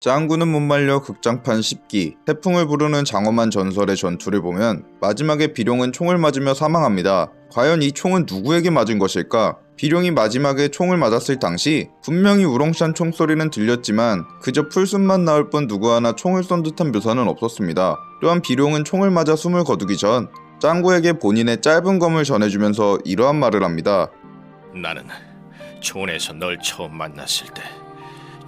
짱구는 못 말려 극장판 10기 태풍을 부르는 장엄한 전설의 전투를 보면 마지막에 비룡은 총을 맞으며 사망합니다. 과연 이 총은 누구에게 맞은 것일까? 비룡이 마지막에 총을 맞았을 당시 분명히 우렁찬 총소리는 들렸지만 그저 풀숨만 나올 뿐 누구 하나 총을 쏜 듯한 묘사는 없었습니다. 또한 비룡은 총을 맞아 숨을 거두기 전 짱구에게 본인의 짧은 검을 전해주면서 이러한 말을 합니다. 나는 초원에서 널 처음 만났을 때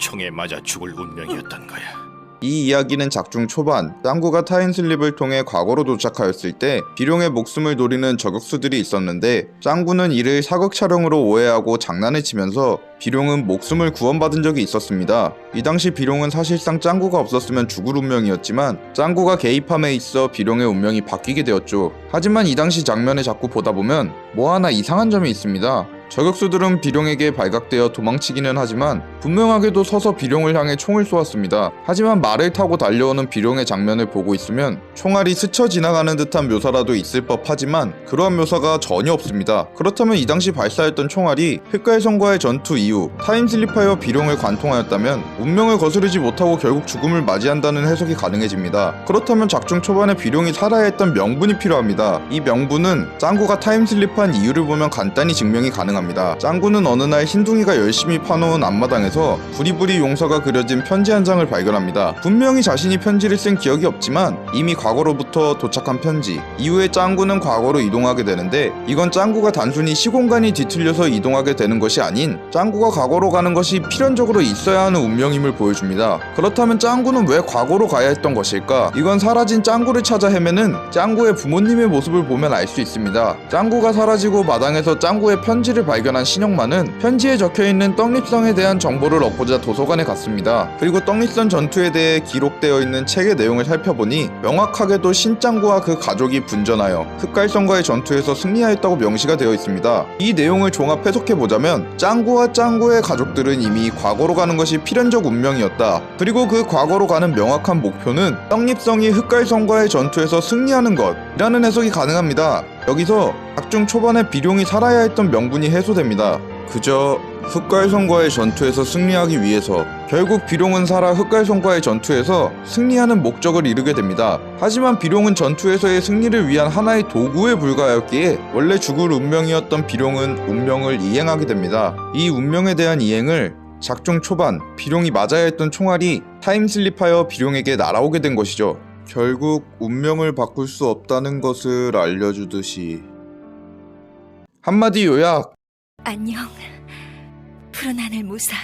총에 맞아 죽을 운명이었던 거야. 이 이야기는 작중 초반 짱구가 타임슬립을 통해 과거로 도착하였을 때 비룡의 목숨을 노리는 저격수들이 있었는데 짱구는 이를 사극 촬영으로 오해하고 장난을 치면서 비룡은 목숨을 구원받은 적이 있었습니다. 이 당시 비룡은 사실상 짱구가 없었으면 죽을 운명이었지만 짱구가 개입함에 있어 비룡의 운명이 바뀌게 되었죠. 하지만 이 당시 장면을 자꾸 보다 보면 뭐 하나 이상한 점이 있습니다. 저격수들은 비룡에게 발각되어 도망치기는 하지만 분명하게도 서서 비룡을 향해 총을 쏘았습니다. 하지만 말을 타고 달려오는 비룡의 장면을 보고 있으면 총알이 스쳐 지나가는 듯한 묘사라도 있을 법하지만 그러한 묘사가 전혀 없습니다. 그렇다면 이 당시 발사했던 총알이 흑갈성과의 전투 이후 타임슬리파와 비룡을 관통하였다면 운명을 거스르지 못하고 결국 죽음을 맞이한다는 해석이 가능해집니다. 그렇다면 작중 초반에 비룡이 살아야 했던 명분이 필요합니다. 이 명분은 짱구가 타임슬립한 이유를 보면 간단히 증명이 가능합니다. 짱구는 어느 날 흰둥이가 열심히 파놓은 앞마당에서 부리부리 용서가 그려진 편지 한 장을 발견합니다. 분명히 자신이 편지를 쓴 기억이 없지만 이미 과거로부터 도착한 편지. 이후에 짱구는 과거로 이동하게 되는데 이건 짱구가 단순히 시공간이 뒤틀려서 이동하게 되는 것이 아닌 짱구가 과거로 가는 것이 필연적으로 있어야 하는 운명임을 보여줍니다. 그렇다면 짱구는 왜 과거로 가야 했던 것일까? 이건 사라진 짱구를 찾아 헤매는 짱구의 부모님의 모습을 보면 알 수 있습니다. 짱구가 사라지고 마당에서 짱구의 편지를 발견한 신영만은 편지에 적혀 있는 떡립성에 대한 정보를 얻고자 도서관에 갔습니다. 그리고 떡립성 전투에 대해 기록되어 있는 책의 내용을 살펴보니 명확하게도 신짱구와 그 가족이 분전하여 흑갈성과의 전투에서 승리하였다고 명시가 되어 있습니다. 이 내용을 종합 해석해 보자면 짱구와 짱구의 가족들은 이미 과거로 가는 것이 필연적 운명이었다. 그리고 그 과거로 가는 명확한 목표는 떡립성이 흑갈성과의 전투에서 승리하는 것이라는 해석이 가능합니다. 여기서 각중 초반에 비룡이 살아야 했던 명분이 해소됩니다. 그저 흑갈성과의 전투에서 승리하기 위해서 결국 비룡은 살아 흑갈성과의 전투에서 승리하는 목적을 이루게 됩니다. 하지만 비룡은 전투에서의 승리를 위한 하나의 도구에 불과하였기에 원래 죽을 운명이었던 비룡은 운명을 이행하게 됩니다. 이 운명에 대한 이행을 작중 초반 비룡이 맞아야 했던 총알이 타임슬립하여 비룡에게 날아오게 된 것이죠. 결국 운명을 바꿀 수 없다는 것을 알려주듯이 한마디 요약 안녕. 푸른 하늘 무사.